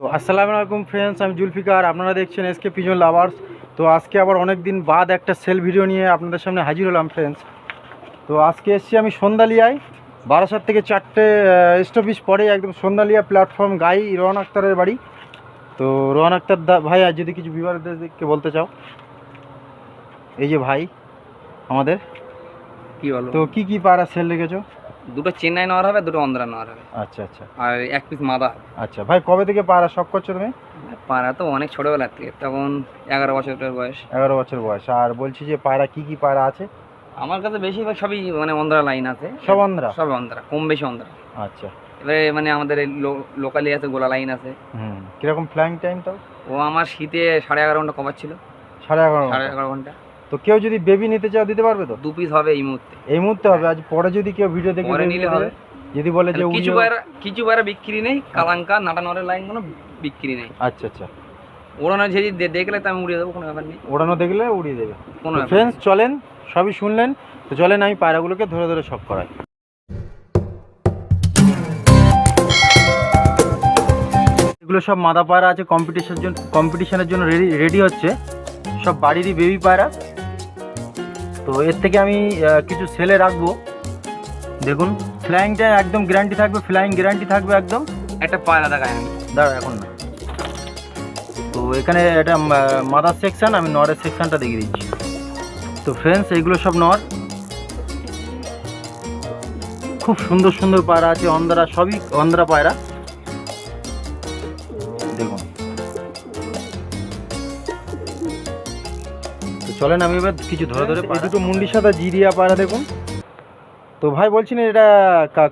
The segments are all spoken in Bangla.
তো আসসালামু আলাইকুম ফ্রেন্ডস আমি জুলফিকার আপনারা দেখছেন এসকে পিজন লাভার্স তো আজকে আবার অনেক দিন বাদ একটা সেল ভিডিও নিয়ে আপনাদের সামনে হাজির হলাম ফ্রেন্ডস তো আজকে এসেছি আমি সন্ধ্যালিয়ায় বারাসাত থেকে চারটে স্টপিস পরে একদম সন্ধ্যালিয়া প্ল্যাটফর্ম গাই রোহন আক্তারের বাড়ি। তো রোহন আক্তার দা ভাই আর যদি কিছু বিবারদেরকে বলতে চাও। এই যে ভাই আমাদের। কি বলো? তো কি কি পাড়া সেল রেখেছো? দুটো চেন্নাই নেওয়ার হবে দুটো অন্ধ্রা নেওয়ার হবে। আচ্ছা আচ্ছা। আর এক পিস মাদা আচ্ছা ভাই কবে থেকে পাড়া শখ করছ তুমি? পাড়া তো অনেক ছোটবেলার থেকে তখন এগারো বছরের বয়স। এগারো বছর বয়স। আর বলছি যে পায়রা কি কি পায়রা আছে? আমার কাছে বেশিরভাগ সবই মানে অন্ধ্রা লাইন আছে। সব অন্ধ্রা? সব অন্ধ্রা কম বেশি অন্ধ্রা। আচ্ছা। এবারে মানে আমাদের এই লোকালি আছে গোলা লাইন আছে। হুম কীরকম ফ্লাইং টাইম তো ও আমার শীতে সাড়ে এগারো ঘণ্টা কভার ছিল। সাড়ে এগারো সাড়ে এগারো ঘণ্টা। তো কেউ যদি বেবি নিতে চাও দিতে পারবে তো? দু পিস হবে এই মুহূর্তে। এই মুহূর্তে হবে আজ পরে যদি কেউ ভিডিও দেখে পরে নিলে হবে। যদি বলে যে কিছু বাইরে কিছু বাইরে বিক্রি নেই কালাঙ্কা নাটানরের লাইন কোনো বিক্রি নেই। আচ্ছা আচ্ছা। ওড়ানো যদি দেখলে তো আমি উড়িয়ে দেবো কোনো ব্যাপার নেই। ওড়ানো দেখলে উড়িয়ে দেবে। কোনো ফ্রেন্ডস চলেন সবই শুনলেন। তো চলেন আমি পায়রাগুলোকে ধরে ধরে শখ করাই। এগুলো সব মাদা পায়রা আছে কম্পিটিশনের জন্য কম্পিটিশনের জন্য রেডি রেডি হচ্ছে। সব বাড়িরই বেবি পায়রা। তো এর থেকে আমি কিছু সেলে রাখব। দেখুন ফ্লাইংটা একদম গ্যারান্টি থাকবে ফ্লাইং গ্যারান্টি থাকবে একদম। একটা পায়রা দেখায় আমি। দাঁড়া এখন না। তো এখানে এটা মাদার সেকশন আমি নরের সেকশনটা দেখিয়ে দিচ্ছি। তো ফ্রেন্ডস এগুলো সব নর খুব সুন্দর সুন্দর পায়রা আছে অন্ধ্রা সবই অন্ধ্রা পায়রা। চলেন আমি এবার কিছু ধরে ধরে এই দুটো মুন্ডির সাথে জিরিয়া পাড়া দেখুন। তো ভাই বলছিলেন এটা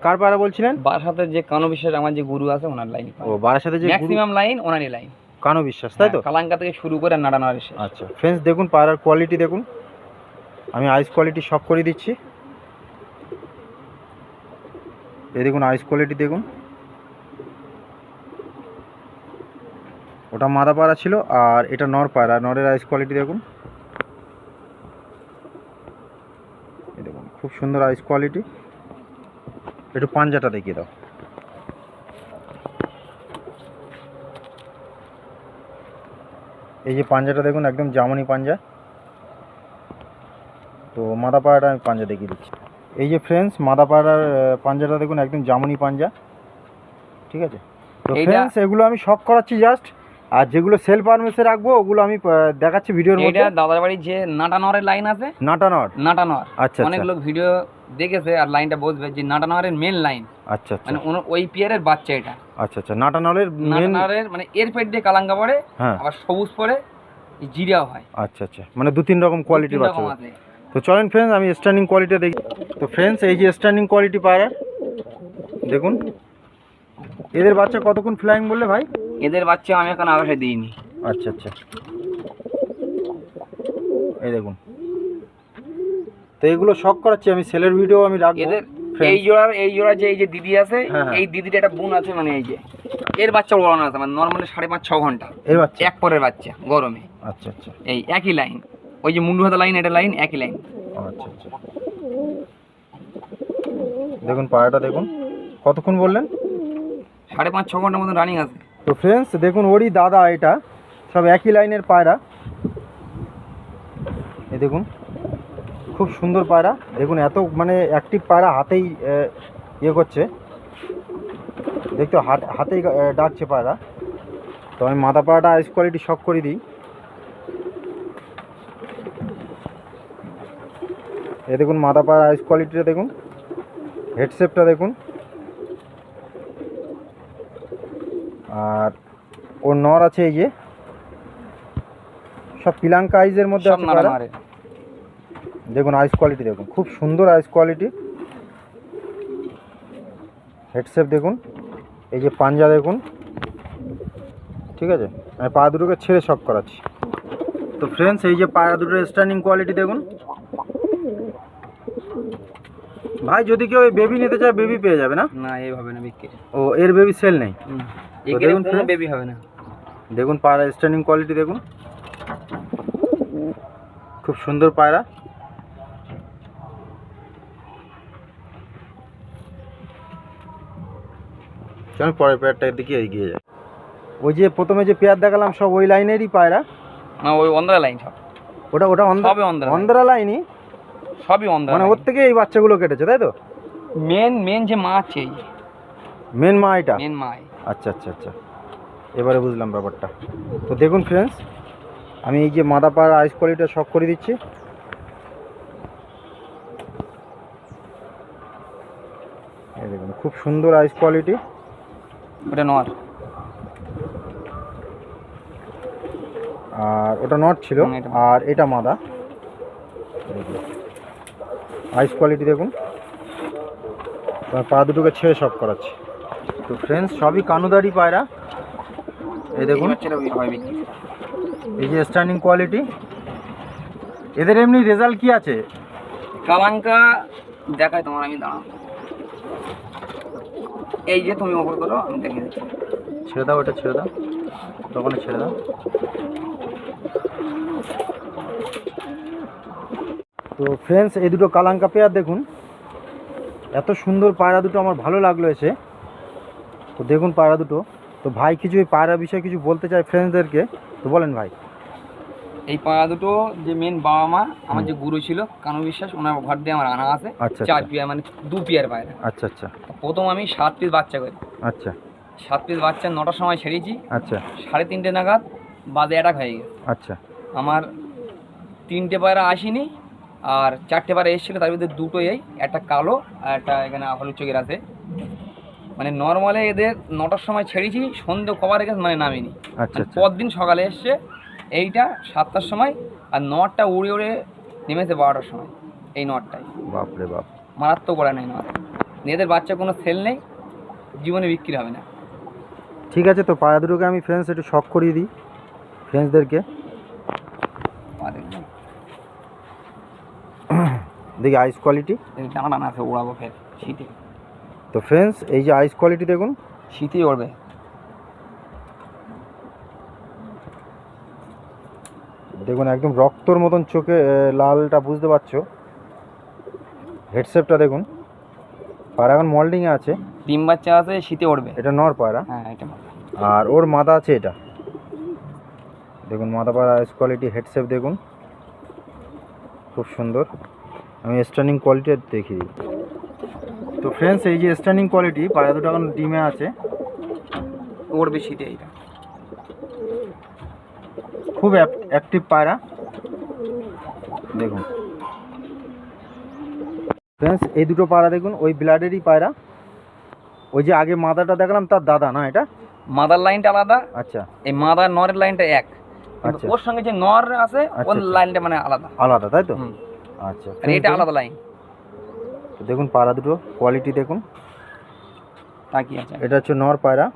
কার পাড়া বলছিলেন? বাসাতে যে কানো বিশ্বাস আমার যে গুরু আছে ওনার লাইন ও বারার সাথে যে ম্যাক্সিমাম লাইন ওনারই লাইন কানো বিশ্বাস তাই তো? কালাঙ্কা থেকে শুরু করে নাড়ানোর শেষ আচ্ছা ফ্রেন্ডস দেখুন পাড়ার কোয়ালিটি দেখুন। আমি আইস কোয়ালিটি সব করে দিচ্ছি। এই দেখুন আইস কোয়ালিটি দেখুন। ওটা মাদা পাড়া ছিল আর এটা নর পায়রা নরের আইস কোয়ালিটি দেখুন এই দেখুন খুব সুন্দর আইস কোয়ালিটি একটু পাঞ্জাটা দেখিয়ে দাও। এই যে পাঞ্জাটা দেখুন একদম জামনি পাঞ্জা। তো মাদা পাড়াটা আমি পাঞ্জা দেখিয়ে দিচ্ছি। এই যে ফ্রেন্ডস মাদা পাড়ার পাঞ্জাটা দেখুন একদম জামনি পাঞ্জা। ঠিক আছে? তো ফ্রেন্ডস এগুলো আমি শখ করাচ্ছি জাস্ট আর যেগুলো সেল পারমিশে রাখব ওগুলো আমি দেখাচ্ছি ভিডিওর এটা মধ্যে। দাদার বাড়ির যে নাটানরের লাইন আছে? নাটানর নাটানর আচ্ছা অনেক লোক ভিডিও দেখেছে আর লাইনটা বুঝবে যে নাটানরের মেন লাইন আচ্ছা মানে ওই পিয়ারের বাচ্চা এটা। আচ্ছা আচ্ছা। নাটানরের নাটানরের মানে এর পেট দিয়ে কালাঙ্কা পড়ে হ্যাঁ। আবার সবুজ পড়ে জিরাও হয়। আচ্ছা আচ্ছা। মানে দু তিন রকম কোয়ালিটির তিন বাচ্চা আছে। তো চলেন ফ্রেন্ডস আমি স্ট্যান্ডিং কোয়ালিটি দেখি। তো ফ্রেন্ডস এই যে স্ট্যান্ডিং কোয়ালিটি পায়রা দেখুন। এদের বাচ্চা কতক্ষণ ফ্লাইং বললে ভাই? এদের বাচ্চা আমি এখন আকাশে দিইনি। আচ্ছা আচ্ছা। এই দেখুন। তো এগুলো শখ করাচ্ছি আমি সেলের ভিডিও আমি রাখব। এদের এই জোড়ার এই জোড়া যে এই যে দিদি আছে হ্যাঁ, হ্যাঁ। এই দিদিটা একটা বোন আছে মানে এই যে এর বাচ্চা ওড়ানো আছে মানে নর্মালি সাড়ে পাঁচ ছ ঘণ্টা। এর বাচ্চা? এক পরের বাচ্চা গরমে। আচ্ছা আচ্ছা। এই একই লাইন ওই যে মুন্ডু হাতা লাইন এটা লাইন একই লাইন আচ্ছা আচ্ছা। দেখুন পায়রাটা দেখুন। কতক্ষণ বললেন? সাড়ে পাঁচ ছ ঘণ্টার মতো রানিং আছে। তো ফ্রেন্ডস দেখুন, ওরই দাদা এটা। সব একই লাইনের পায়রা। এই দেখুন, খুব সুন্দর পায়রা। দেখুন, এত মানে অ্যাক্টিভ পায়রা হাতেই ইয়ে করছে। দেখতে হাত, হাতেই ডাকছে পায়রা। তো আমি মাথা পায়রাটা আইস কোয়ালিটি শক করে দিই। এ দেখুন, মাথা পায়রা আইস কোয়ালিটিটা দেখুন। হেডসেপটা দেখুন। আর ওর নর আছে এই যে। সব পিলাঙ্কা আইজের মধ্যে সব। দেখুন আইস কোয়ালিটি দেখুন। খুব সুন্দর আইস কোয়ালিটি হেডসেপ দেখুন। এই যে পাঞ্জা দেখুন। ঠিক আছে? আমি পা দুটোকে ছেড়ে শক করাচ্ছি। তো ফ্রেন্ডস এই যে পায়রা দুটোর স্ট্যান্ডিং কোয়ালিটি দেখুন। ভাই যদি কেউ বেবি নিতে চায় বেবি পেয়ে যাবে না? না এইভাবে না বিক্রি। ও এর বেবি সেল নেই। দেখুন কোনো বেবি হবে না। দেখুন পায়রা স্ট্যান্ডিং কোয়ালিটি দেখুন। খুব সুন্দর পায়রা। চলুন পরের পেয়ারটার দিকে এগিয়ে যায় ওই যে প্রথমে যে পেয়ার দেখালাম সব ওই লাইনেরই পায়রা। না ওই অন্ধ্রা লাইন সব। ওটা ওটা সবই অন্ধ্রা লাইনই সবই অন্ধ্রা মানে ওর থেকে এই বাচ্চাগুলো কেটেছে তাই তো? মেন মেন যে মাছ এই মেন মা এটা? মেন মাছ আচ্ছা আচ্ছা আচ্ছা। এবারে বুঝলাম ব্যাপারটা। তো দেখুন ফ্রেন্ডস আমি এই যে মাদা পাড়া আইস কোয়ালিটিটা শখ করে দিচ্ছি। এই দেখুন খুব সুন্দর আইস কোয়ালিটি ওটা নর। আর ওটা নট ছিল আর এটা মাদা। আইস কোয়ালিটি দেখুন। পা দুটোকে ছেড়ে সব করাচ্ছি। তো ফ্রেন্ডস সবই কানুদারি পায়রা। এই দেখুন। এই যে স্ট্যান্ডিং কোয়ালিটি এদের এমনি রেজাল্ট কি আছে? কালাঙ্কা দেখায় তোমার আমি দাঁড়াও। এই যে তুমি ওপর করো আমি দেখে দিচ্ছি। ছেড়ে দাও এটা ছেড়ে দাও। তখন ছেড়ে দাও। তো ফ্রেন্ডস এই দুটো কালাঙ্কা পেয়ার দেখুন। এত সুন্দর পায়রা দুটো আমার ভালো লাগল এসে। তো দেখুন পায়রা দুটো। তো ভাই কিছু এই পায়রা বিষয়ে কিছু বলতে চাই ফ্রেন্ডসদেরকে তো বলেন ভাই। এই পাড়া দুটো যে মেন বাবা মা আমার যে গুরু ছিল কানু বিশ্বাস ওনার ঘর দিয়ে আমার আনা আছে। আচ্ছা, চার আচ্ছা। পিয়ার মানে দু পিয়ার পায়রা আচ্ছা আচ্ছা। প্রথম আমি সাত পিস বাচ্চা করি। আচ্ছা। সাত পিস বাচ্চা নটার সময় ছেড়েছি আচ্ছা। সাড়ে তিনটে নাগাদ বাজে অ্যাটাক হয়ে গেছে। আচ্ছা। আমার তিনটে পায়রা আসেনি আর চারটে পায়রা এসেছিল তার মধ্যে দুটো এই একটা কালো আর একটা এখানে হলুদ চোখের আছে। মানে নর্মালে এদের নটার সময় ছেড়েছি সন্ধ্যে কবার গেছে মানে নামিনি। আচ্ছা মানে আচ্ছা। পরদিন সকালে এসছে এইটা সাতটার সময় আর নটটা উড়ে উড়ে নেমেছে বারোটার সময় এই নটটাই বাপরে বাপ। মারাত্মক পড়ে নেই নট এদের বাচ্চা কোনো সেল নেই জীবনে বিক্রি হবে না। ঠিক আছে তো পায়রা দুটোকে আমি ফ্রেন্ডস একটু শখ করিয়ে দিই ফ্রেন্ডসদেরকে দেখি আইস কোয়ালিটি টানা আছে উড়াবো ফের শীতে। তো ফ্রেন্ডস এই যে আইস কোয়ালিটি দেখুন। শীতেই উড়বে দেখুন একদম রক্তর মতন চোখে লালটা বুঝতে পারছ। হেডসেপটা দেখুন। পায়রা এখন মল্ডিংয়ে আছে। ডিম বাচ্চা আছে শীতে উড়বে এটা নর পায়রা। হ্যাঁ এটা আর ওর মাথা আছে এটা। দেখুন মাথা পায়রা আইস কোয়ালিটি হেডসেপ দেখুন। খুব সুন্দর। আমি স্ট্যান্ডিং কোয়ালিটি দেখিয়ে দিই। তো ফ্রেন্ডস এই যে স্ট্যান্ডিং কোয়ালিটি পায়রা দুটো এখন ডিমে আছে। উড়বে শীতে এইটা। খুব অ্যাক্টিভ পায়রা। দেখুন। ফ্রেন্ডস এই দুটো পায়রা দেখুন ওই ব্লাডেরই পায়রা। ওই যে আগে মাদাটা দেখলাম তার দাদা না এটা? মাদার লাইনটা আলাদা আচ্ছা। এই মাদার নরের লাইনটা এক। আচ্ছা। ওর সঙ্গে যে নর আছে আচ্ছা, ওর আচ্ছা। লাইনটা মানে আলাদা। আলাদা তাই তো? আচ্ছা। এটা আলাদা লাইন। দেখুন পায়রা দুটো কোয়ালিটি দেখুন। আছে। এটা হচ্ছে নর পায়রা।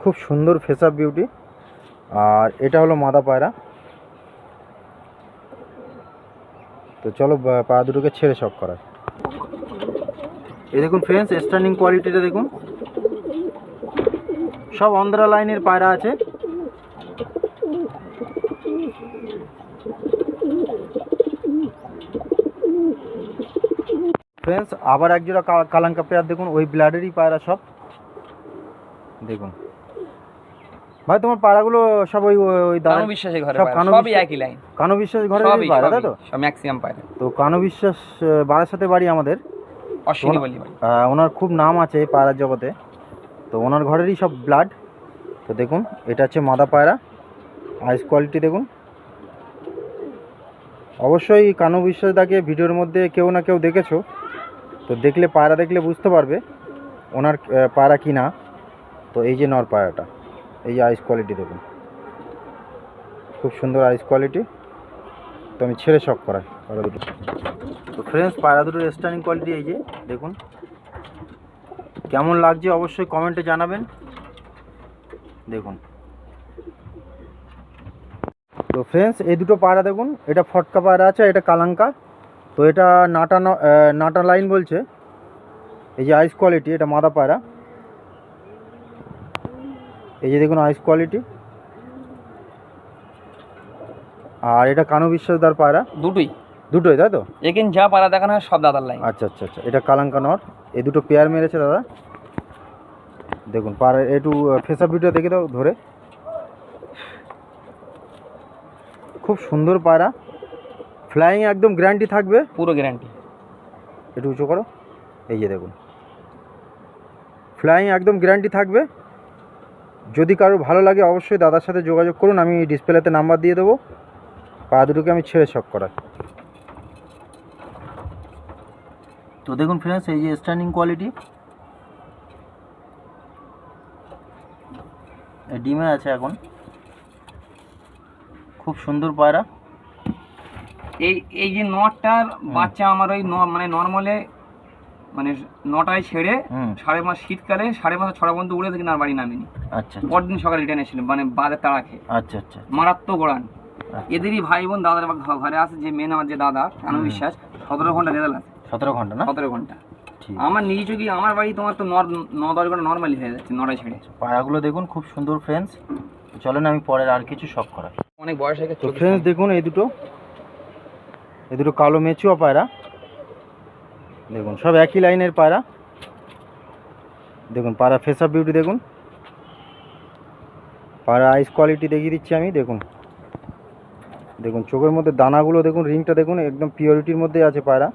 খুব সুন্দর ফেস আপ বিউটি আর এটা হলো মাদা পায়রা। তো চলো পায়রা দুটোকে ছেড়ে শখ করার এই দেখুন ফ্রেন্ডস স্ট্যান্ডিং কোয়ালিটিটা দেখুন। সব অন্ধ্রা লাইনের পায়রা আছে। ফ্রেন্ডস আবার এক জোড়া কালাঙ্কা পেয়ার দেখুন ওই ব্লাডেরই পায়রা সব। দেখুন। ভাই তোমার পাড়াগুলো সব ওই ওই- কানু বিশ্বাসের ঘরে সব পায়রা, কানু সবই একই লাইন কানু বিশ্বাস ঘরে সবই পায়রা তাই তো? সব ম্যাক্সিমাম পায়রা। তো কানু বিশ্বাস বাড়ার সাথে বাড়ি আমাদের। অশ্বিনী বলি ভাই। ওনার খুব নাম আছে এই পায়রার জগতে। তো ওনার ঘরেরই সব ব্লাড তো দেখুন এটা হচ্ছে মাদা পায়রা। আইস কোয়ালিটি দেখুন। অবশ্যই কানু বিশ্বাস দাকে ভিডিওর মধ্যে কেউ না কেউ দেখেছ। তো দেখলে পায়রা দেখলে বুঝতে পারবে ওনার পায়রা কি না তো এই যে নর পায়রাটা, এই যে আইস কোয়ালিটি দেখুন। খুব সুন্দর আইস কোয়ালিটি তো আমি ছেড়ে শখ করাই পায়রা দুটো। তো ফ্রেন্ডস পায়রা দুটোর স্ট্যান্ডিং কোয়ালিটি এই যে, দেখুন। কেমন লাগছে অবশ্যই কমেন্টে জানাবেন। দেখুন। তো ফ্রেন্ডস এই দুটো পায়রা দেখুন, এটা ফটকা পায়রা আছে, এটা কালাঙ্কা। তো এটা নাটা নাটা লাইন বলছে। এই যে আইস কোয়ালিটি এটা মাদা পায়রা এই যে দেখুন আইস কোয়ালিটি আর এটা কানু বিশ্বাসদার পায়রা দুটোই। দুটোই তাই তো? এখানে যা পায়রা দেখানো হয় সব দাদার লাইন আচ্ছা আচ্ছা আচ্ছা। এটা কালাঙ্কা নর। এই দুটো পেয়ার মেরেছে দাদা। দেখুন পার একটু ফেসআপ ভিডিও দেখে দাও ধরে। খুব সুন্দর পায়রা ফ্লাইং একদম গ্যারান্টি থাকবে? পুরো গ্যারান্টি একটু উঁচু করো। এই যে দেখুন। ফ্লাইং একদম গ্যারান্টি থাকবে। যদি কারও ভালো লাগে অবশ্যই দাদার সাথে যোগাযোগ করুন। আমি ডিসপ্লেতে নাম্বার দিয়ে দেবো। পা দুটোকে আমি ছেড়ে শখ করাই। তো দেখুন ফ্রেন্ডস এই যে স্ট্যান্ডিং কোয়ালিটি ডিমে আছে এখন। খুব সুন্দর পায়রা। এই এই যে নটার বাচ্চা আমার ওই ন- মানে নর্মালে মানে নটায় ছেড়ে সাড়ে মাস শীতকালে সাড়ে মাস ছটা পর্যন্ত উড়ে থেকে আর বাড়ি নামিনি। আচ্ছা পরদিন সকালে রিটার্ন এসেছিল মানে বাজার তাড়া খেয়ে। আচ্ছা আচ্ছা। মারাত্মক ওড়ান। আচ্ছা। এদেরই ভাই বোন দাদার ঘরে আছে যে মেন আমার যে দাদা বিশ্বাস সতেরো ঘণ্টা রেজাল্ট আছে। সতেরো ঘণ্টা না? সতেরো ঘণ্টা। আমার নিজে চোখে আমার বাড়ি তোমার তো ন দশ ঘণ্টা নর্মালি হয়ে যাচ্ছে নটায় ছেড়ে। পায়রাগুলো দেখুন খুব সুন্দর ফ্রেন্ডস চলেন আমি পরের আর কিছু শখ করাই। অনেক বয়স হয়ে গেছে ফ্রেন্ডস দেখুন এই দুটো। এই দুটো কালো মেচুয়া পায়রা। দেখুন, সব একই লাইনের পায়রা। দেখুন, পায়রা ফেস বিউটি দেখুন। পায়রা আইস কোয়ালিটি দেখিয়ে দিচ্ছি আমি, দেখুন। দেখুন, চোখের মধ্যে দানাগুলো, দেখুন রিংটা দেখুন, একদম পিওরিটির মধ্যে আছে পায়রা।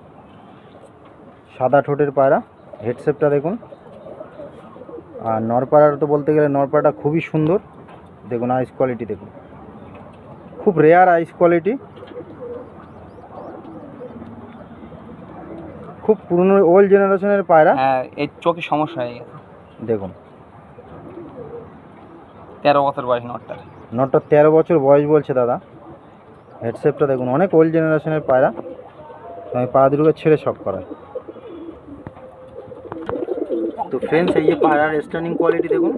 সাদা ঠোঁটের পায়রা হেডসেপটা দেখুন। আর নরপাড়ার তো বলতে গেলে নরপাড়াটা খুবই সুন্দর। দেখুন আইস কোয়ালিটি দেখুন। খুব রেয়ার আইস কোয়ালিটি খুব পুরনো ওল্ড জেনারেশনের পায়রা। হ্যাঁ এই চোখে সমস্যা হয়ে গেছে। দেখুন। তেরো বছর বয়স নটটার নটটা তেরো বছর বয়স বলছে দাদা। হেডসেপটা দেখুন অনেক ওল্ড জেনারেশনের পায়রা। আমি পায়রা দুটোকে ছেড়ে শখ করাই। তো ফ্রেন্ডস এই যে পায়রার স্ট্যান্ডিং কোয়ালিটি দেখুন।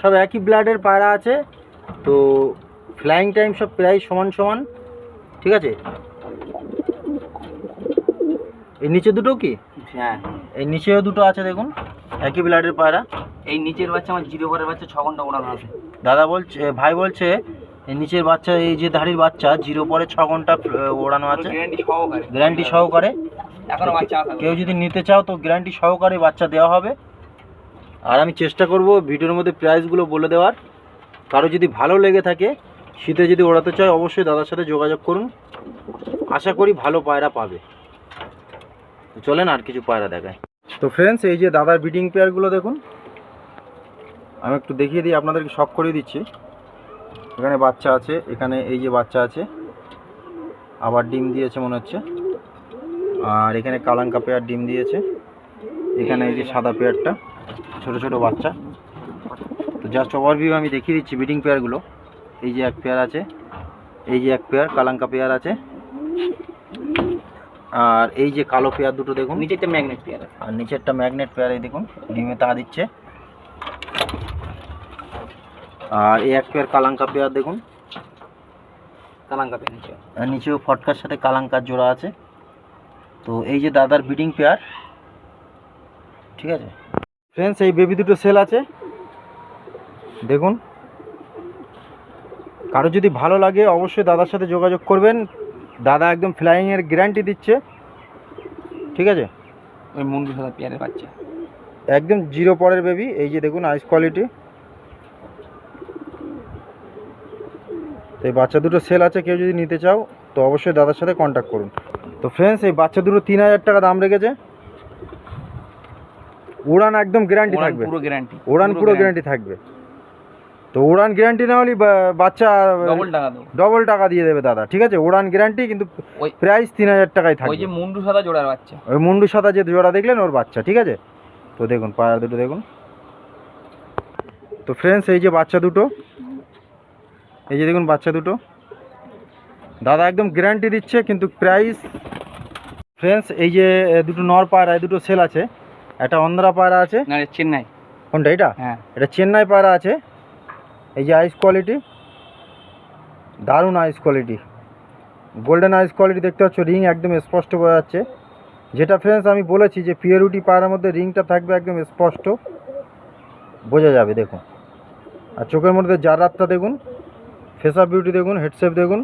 সব একই ব্লাডের পায়রা আছে। তো ফ্লাইং টাইম সব প্রায় সমান সমান। ঠিক আছে? এই নিচে দুটো কি? হ্যাঁ। এই নিচেও দুটো আছে দেখুন একই ব্লাডের পায়রা। এই নিচের বাচ্চা আমার জিরো ঘরের বাচ্চা ছ ঘণ্টা ওড়ানো আছে দাদা বলছে ভাই বলছে এই নিচের বাচ্চা এই যে ধাড়ির বাচ্চা জিরো পরে ছ ঘণ্টা ওড়ানো আছে। গ্যারান্টি সহকারে। কেউ যদি নিতে চাও তো গ্যারান্টি সহকারে বাচ্চা দেওয়া হবে। আর আমি চেষ্টা করব ভিডিওর মধ্যে প্রাইসগুলো বলে দেওয়ার। কারও যদি ভালো লেগে থাকে শীতে যদি ওড়াতে চায়, অবশ্যই দাদার সাথে যোগাযোগ করুন। আশা করি ভালো পায়রা পাবে। চলেন আর কিছু পায়রা দেখায় তো ফ্রেন্ডস এই যে দাদার ব্রিডিং পেয়ারগুলো দেখুন। আমি একটু দেখিয়ে দিই, আপনাদেরকে শখ করিয়ে দিচ্ছি। এখানে বাচ্চা আছে, এখানে এই যে বাচ্চা আছে। আবার ডিম দিয়েছে মনে হচ্ছে। আর এখানে কালাঙ্কা পেয়ার ডিম দিয়েছে। এখানে এই যে সাদা পেয়ারটা ছোট ছোট বাচ্চা। তো জাস্ট ওভারভিউ আমি দেখিয়ে দিচ্ছি ব্রিডিং পেয়ারগুলো এই যে এক পেয়ার আছে এই যে এক পেয়ার কালাঙ্কা পেয়ার আছে। আর এই যে কালো পেয়ার দুটো দেখুন। নিচে একটা ম্যাগনেট পেয়ার আছে। আর নিচেরটা ম্যাগনেট পেয়ার এই দেখুন ডিমে তা দিচ্ছে। আর এই এক পেয়ার কালাঙ্কা পেয়ার দেখুন। কালাঙ্কা পেয়ার নিচে আর নিচেও ফটকার সাথে কালাঙ্কার জোড়া আছে। তো এই যে দাদার ব্রিডিং পেয়ার ঠিক আছে? ফ্রেন্ডস এই বেবি দুটো সেল আছে। দেখুন। কারও যদি ভালো লাগে অবশ্যই দাদার সাথে যোগাযোগ করবেন। দাদা একদম ফ্লাইংয়ের গ্যারান্টি দিচ্ছে। ঠিক আছে? ওই মুন্ডু সাদা পেয়ারের বাচ্চা। একদম জিরো পরের বেবি এই যে দেখুন আইস কোয়ালিটি এই বাচ্চা দুটো সেল আছে কেউ যদি নিতে চাও তো অবশ্যই দাদার সাথে কন্ট্যাক্ট করুন। তো ফ্রেন্ডস এই বাচ্চা দুটো তিন হাজার টাকা দাম রেখেছে। উড়ান একদম গ্যারান্টি থাকবে। পুরো গ্যারান্টি উড়ান পুরো গ্যারান্টি থাকবে। তো উড়ান গ্যারান্টি না হলে বাচ্চা ডবল টাকা দেবো। ডবল টাকা দিয়ে দেবে দাদা ঠিক আছে? উড়ান গ্যারান্টি কিন্তু প্রাইস তিন হাজার টাকায় ওই থাকবে। যে মুন্ডু সাদা জোড়ার বাচ্চা। ওই মুন্ডু সাদা যে জোড়া দেখলেন ওর বাচ্চা ঠিক আছে? তো দেখুন পায়রা দুটো দেখুন। তো ফ্রেন্ডস এই যে বাচ্চা দুটো এই যে দেখুন বাচ্চা দুটো। দাদা একদম গ্যারান্টি দিচ্ছে কিন্তু প্রাইস ফ্রেন্ডস এই যে দুটো নর পায়রা এই দুটো সেল আছে। একটা অন্ধ্রা পায়রা আছে। চেন্নাই। কোনটা এটা? হ্যাঁ। এটা চেন্নাই পায়রা আছে। এই যে আইস কোয়ালিটি দারুণ ice quality golden ice quality দেখতে পাচ্ছ রিং একদম স্পষ্ট বোঝা যাচ্ছে। যেটা ফ্রেন্ডস আমি বলেছি যে পিওরিটি পায়রার মধ্যে রিংটা থাকবে একদম স্পষ্ট বোঝা যাবে দেখুন। আর চোখের মধ্যে জারাতটা দেখুন ফেস আপ বিউটি দেখুন হেডসেপ দেখুন।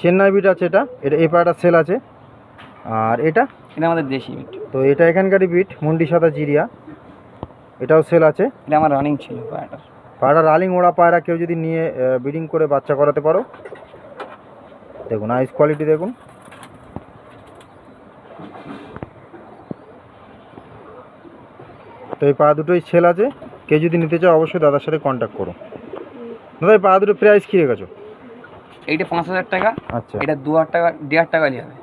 চেন্নাই বিট আছে এটা এটা এই পাড়াটা সেল আছে। আর এটা? এটা আমাদের দেশি মিট তো এটা এখানকারই বিট মুন্ডি সাদা জিরিয়া। এটাও সেল আছে। এটা আমার রানিং ছিল পায়রাটার পায়রা রালিং ওড়া পায়রা কেউ যদি নিয়ে ব্রিডিং করে বাচ্চা করাতে পারো। দেখুন আইস কোয়ালিটি দেখুন। তো এই পা দুটোই সেল আছে। কেউ যদি নিতে চাও অবশ্যই দাদার সাথে কন্ট্যাক্ট করো। দাদা এই পা দুটো প্রাইস কী রেখেছো? এইটা পাঁচ হাজার টাকা আচ্ছা। এটা দু হাজার টাকা দেড় টাকা নিয়ে হবে।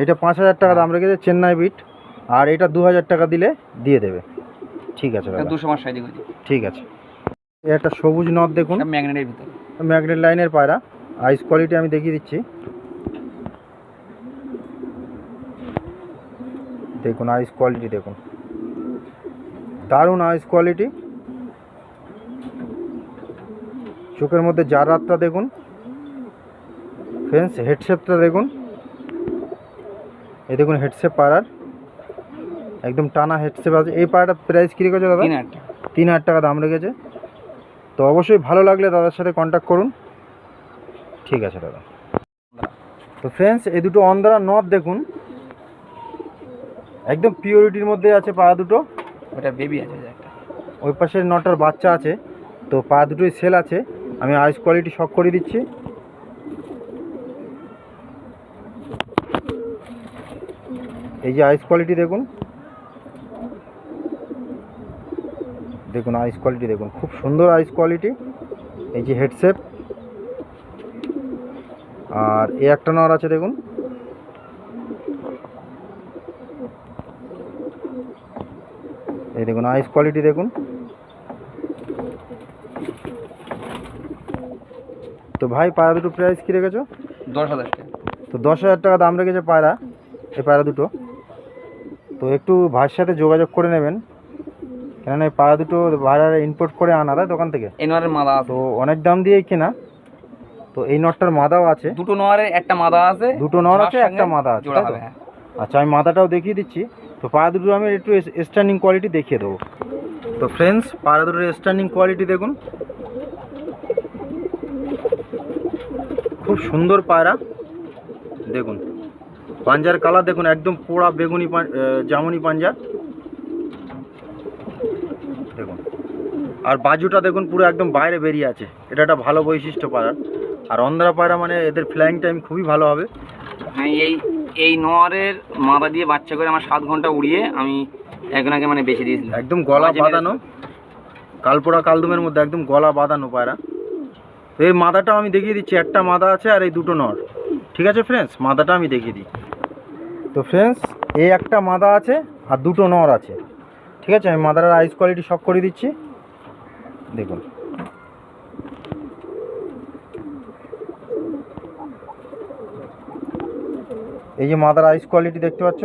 এইটা পাঁচ হাজার টাকা দাম রেখেছে চেন্নাই বিট আর এটা দু হাজার টাকা দিলে দিয়ে দেবে। ঠিক আছে দাদা। দুশো মাস সাইজ করে ঠিক আছে। একটা সবুজ নদ দেখুন। ম্যাগনেটের ভিতরে। ম্যাগনেট লাইনের পায়রা। আইস কোয়ালিটি আমি দেখিয়ে দিচ্ছি। দেখুন আইস কোয়ালিটি দেখুন। দারুণ আইস কোয়ালিটি। চোখের মধ্যে যার রাতটা দেখুন। ফ্রেন্ডস হেডশেপটা দেখুন। এই দেখুন হেডশেপ পায়রার একদম টানা হেডশেপ আছে। এই পায়রাটা প্রাইস কী রেখেছে দাদা? তিন হাজার টাকা। তিন হাজার টাকা দাম রেখেছে। তো অবশ্যই ভালো লাগলে দাদার সাথে কন্ট্যাক্ট করুন। ঠিক আছে দাদা। তো ফ্রেন্ডস এই দুটো অন্ধারা নথ দেখুন। একদম পিওরিটির মধ্যে আছে পা দুটো। ওটা বেবি আছে একটা। ওই পাশের নটার বাচ্চা আছে। তো পা দুটোই সেল আছে। আমি আইস কোয়ালিটি শক করে দিচ্ছি। এই যে আইস কোয়ালিটি দেখুন। দেখুন আইস কোয়ালিটি দেখুন। খুব সুন্দর আইস কোয়ালিটি এই যে হেডসেপ আর এ একটা নর আছে দেখুন। এই দেখুন আইস কোয়ালিটি দেখুন। তো ভাই পায়রা দুটো প্রাইস কী রেখেছো? দশ হাজার টাকা। তো দশ হাজার টাকা দাম রেখেছে পায়রা এই পায়রা দুটো। তো একটু ভাইয়ের সাথে যোগাযোগ করে নেবেন। কেননা এই পায়রা দুটো বাইরে ইম্পোর্ট করে আনা তাই দোকান থেকে? এই নোয়ারের মাদা তো অনেক দাম দিয়েই কেনা। তো এই নটটার মাদাও আছে। দুটো নোয়ারের একটা মাদা আছে দুটো নর আছে একটা মাদা আছে তাই তো? হ্যাঁ। আচ্ছা আমি মাদাটাও দেখিয়ে দিচ্ছি। তো পায়রা দুটো আমি একটু স্ট্যান্ডিং কোয়ালিটি দেখিয়ে দেবো। তো ফ্রেন্ডস পায়রা দুটোর স্ট্যান্ডিং কোয়ালিটি দেখুন। খুব সুন্দর পায়রা। দেখুন পাঞ্জার কালার দেখুন একদম পোড়া বেগুনি জামুনি পাঞ্জা। দেখুন। আর বাজুটা দেখুন পুরো একদম বাইরে বেরিয়ে আছে। এটা একটা ভালো বৈশিষ্ট্য পাড়ার। আর অন্ধ্রা পায়রা মানে এদের ফ্লাইং টাইম খুবই ভালো হবে। হ্যাঁ এই এই নোয়ারের মাদা দিয়ে বাচ্চা করে আমার সাত ঘণ্টা উড়িয়ে আমি একজন আগে মানে বেছে দিয়েছিলাম। একদম গলা বাঁধানো। কালপোড়া কালদুমের মধ্যে একদম গলা বাঁধানো পায়রা তো এই মাদাটাও আমি দেখিয়ে দিচ্ছি একটা মাদা আছে আর এই দুটো নর। ঠিক আছে ফ্রেন্ডস মাদাটা আমি দেখিয়ে দিই। তো ফ্রেন্ডস এই একটা মাদা আছে আর দুটো নর আছে। ঠিক আছে, আমি মাদার আইস কোয়ালিটি সব করে দিচ্ছি। দেখুন। এই যে মাদার আইস কোয়ালিটি দেখতে পাচ্ছ?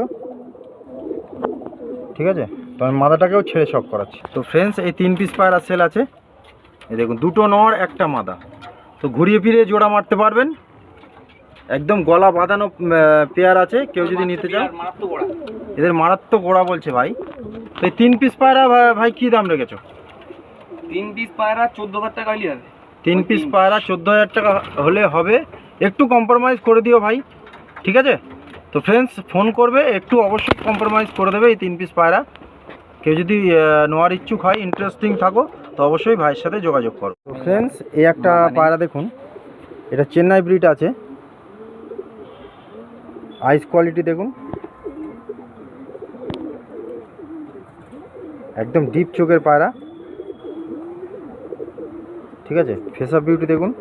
ঠিক আছে? তো আমি মাদাটাকেও ছেড়ে শখ করাচ্ছি। তো ফ্রেন্ডস এই তিন পিস পায়রা সেল আছে। এই দেখুন, দুটো নর, একটা মাদা তো ঘুরিয়ে ফিরে জোড়া মারতে পারবেন। একদম গলা বাঁধানো পেয়ার আছে কেউ যদি নিতে ওড়া এদের মারাত্মক গোড়া বলছে ভাই। তো এই তিন পিস পায়রা ভাই- কী দাম রেখেছো? তিন পিস পায়রা চোদ্দ হাজার টাকা হইলে হবে। তিন পিস পায়রা চোদ্দ হাজার টাকা হলে হবে। একটু কম্প্রোমাইজ করে দিও ভাই ঠিক আছে? তো ফ্রেন্ডস ফোন করবে একটু অবশ্যই কম্প্রোমাইজ করে দেবে এই তিন পিস পায়রা। কেউ যদি নেওয়ার ইচ্ছুক হয় ইন্টারেস্টিং থাকো তো অবশ্যই ভাইয়ের সাথে যোগাযোগ করো। তো ফ্রেন্ডস এই একটা পায়রা দেখুন এটা চেন্নাই ব্রিড আছে। আইস কোয়ালিটি দেখুন। একদম ডিপ চোখের পায়রা। ঠিক আছে? ফেস অফ বিউটি দেখুন।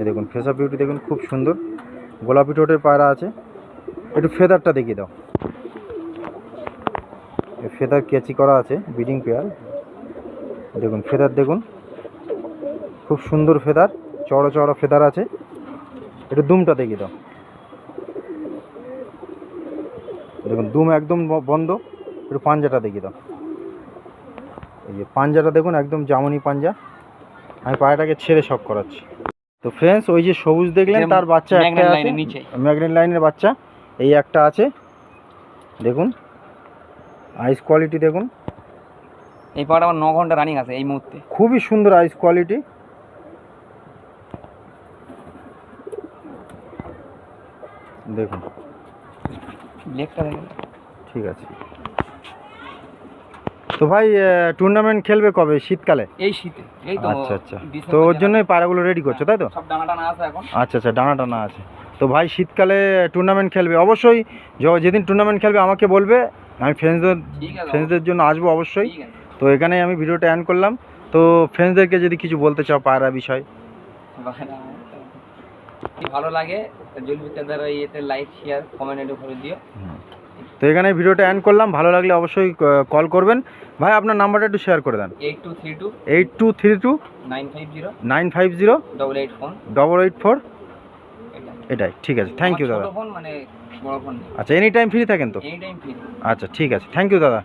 এ দেখুন ফেস অফ বিউটি দেখুন, খুব সুন্দর। গোলাপি ঠোঁটের পায়রা আছে। একটু ফেদারটা দেখিয়ে দাও। ফেদার ক্যাচি করা আছে বিডিং পেয়ার। দেখুন, ফেদার দেখুন। খুব সুন্দর ফেদার, চড়ো চড়ো ফেদার আছে। একটু দুমটা দেখিয়ে দাও। দেখুন দুম একদম বন্ধ। একটু পাঞ্জাটা দেখিয়ে দাও। এই যে পাঞ্জাটা দেখুন একদম জামুনি পাঞ্জা। আমি পায়রাটাকে ছেড়ে শখ করাচ্ছি। তো ফ্রেন্ডস ওই যে সবুজ দেখলেন তার বাচ্চা একটা আছে। ম্যাগনেট লাইনের বাচ্চা এই একটা আছে। দেখুন আইস কোয়ালিটি দেখুন। এই পাড়া আমার ন ঘণ্টা রানিং আছে এই মুহূর্তে। খুবই সুন্দর আইস কোয়ালিটি দেখুন দেখে ঠিক আছে। তো ভাই টুর্নামেন্ট খেলবে কবে? শীতকালে? এই শীতে। এই তো আচ্ছা আচ্ছা। তো ওর জন্যই পায়রাগুলো রেডি করছ তাই তো? সব ডানা টানা আছে এখন। আচ্ছা আচ্ছা ডানা টানা আছে। তো ভাই শীতকালে টুর্নামেন্ট খেলবে। অবশ্যই য- যেদিন টুর্নামেন্ট খেলবে আমাকে বলবে। আমি ফ্রেন্ডসদের ফ্রেন্ডসদের জন্য আসব অবশ্যই। তো এখানেই আমি ভিডিওটা অ্যান করলাম। তো ফ্রেন্ডসদেরকে যদি কিছু বলতে চাও পায়রা বিষয়। ভালো লাগে। ইয়েতে লাইক শেয়ার কমেন্ট করে দিও। তো এখানে ভিডিওটা অ্যান করলাম। ভালো লাগলে অবশ্যই কল করবেন। ভাই আপনার নাম্বারটা একটু শেয়ার করে দেন। Eight two three two eight two three two nine five zero nine five zero double eight phone double eight four এটাই। ঠিক আছে। থ্যাংক ইউ দাদা। মানে আচ্ছা এনি টাইম ফ্রি থাকেন তো? ফ্রি আচ্ছা ঠিক আছে। থ্যাংক ইউ দাদা।